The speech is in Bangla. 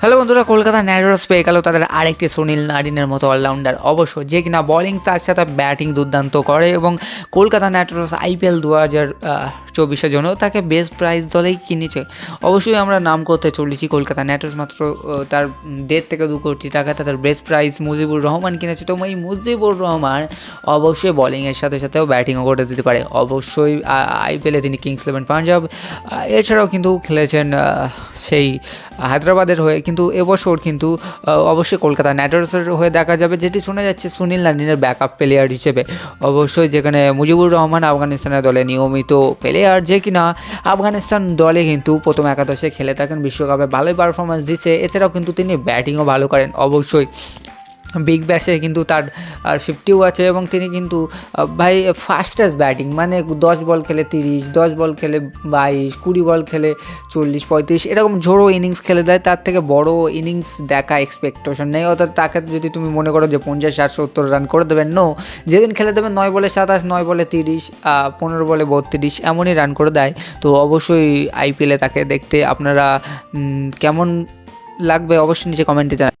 হ্যালো বন্ধুরা কলকাতা নাইট পেয়ে গেল তাদের আরেকটি সুনীল নারিনের মতো অলরাউন্ডার। অবশ্য যে কিনা বলিং তার সাথে ব্যাটিং দুর্দান্ত করে এবং কলকাতা নাইট রাইডার্স আইপিএল দু হাজার চব্বিশের জন্য তাকে বেস্ট প্রাইজ দলেই কিনেছে। অবশ্যই আমরা নাম করতে চলেছি কলকাতা নাইট রাইডার্স মাত্র তার দেড় থেকে দু কোটি টাকা তাদের বেস্ট প্রাইজ মুজিবুর রহমান কিনেছে। তো এই মুজিবুর রহমান অবশ্যই বলিংয়ের সাথে সাথেও ব্যাটিংও করে দিতে পারে। অবশ্যই আইপিএলে তিনি কিংস ইলেভেন পাঞ্জাব এছাড়াও কিন্তু খেলেছেন সেই হায়দ্রাবাদের হয়ে কিন্তু এবছর কিন্তু অবশ্যই কলকাতা নাইট রাইডার্সের হয়ে দেখা যাবে, যেটি শোনা যাচ্ছে সুনীল নারিনের ব্যাকআপ প্লেয়ার হিসেবে। অবশ্যই যেখানে মুজিবুর রহমান আফগানিস্তানের দলে নিয়মিত প্লেয়ার যে কিনা আফগানিস্তান দলে কিন্তু প্রথম একাদশে খেলে থাকেন বিশ্বকাপে ভালোই পারফরমেন্স দিচ্ছে এছাড়াও কিন্তু তিনি ব্যাটিংও ভালো করেন, অবশ্যই। বিগ ব্যাশে কিন্তু তার, আর ফিফটিও আছে এবং তিনি কিন্তু ভাই ফাস্টেস্ট ব্যাটিং মানে দশ বল খেলে তিরিশ, দশ বল খেলে বাইশ, কুড়ি বল খেলে চল্লিশ, পঁয়ত্রিশ, এরকম ঝোড়ো ইনিংস খেলে দেয়, তার থেকে বড় ইনিংস দেখা এক্সপেকটেশন নেই। অর্থাৎ তাকে যদি তুমি মনে করো যে পঞ্চাশ ষাট সত্তর রান করে দেবেন নো যেদিন খেলে দেবেন নয় বলে সাতাশ, নয় বলে তিরিশ পনেরো বলে বত্রিশ, এমনই রান করে দেয়। তো অবশ্যই আইপিএলে তাকে দেখতে আপনারা কেমন লাগবে অবশ্যই নিচে কমেন্টে জানান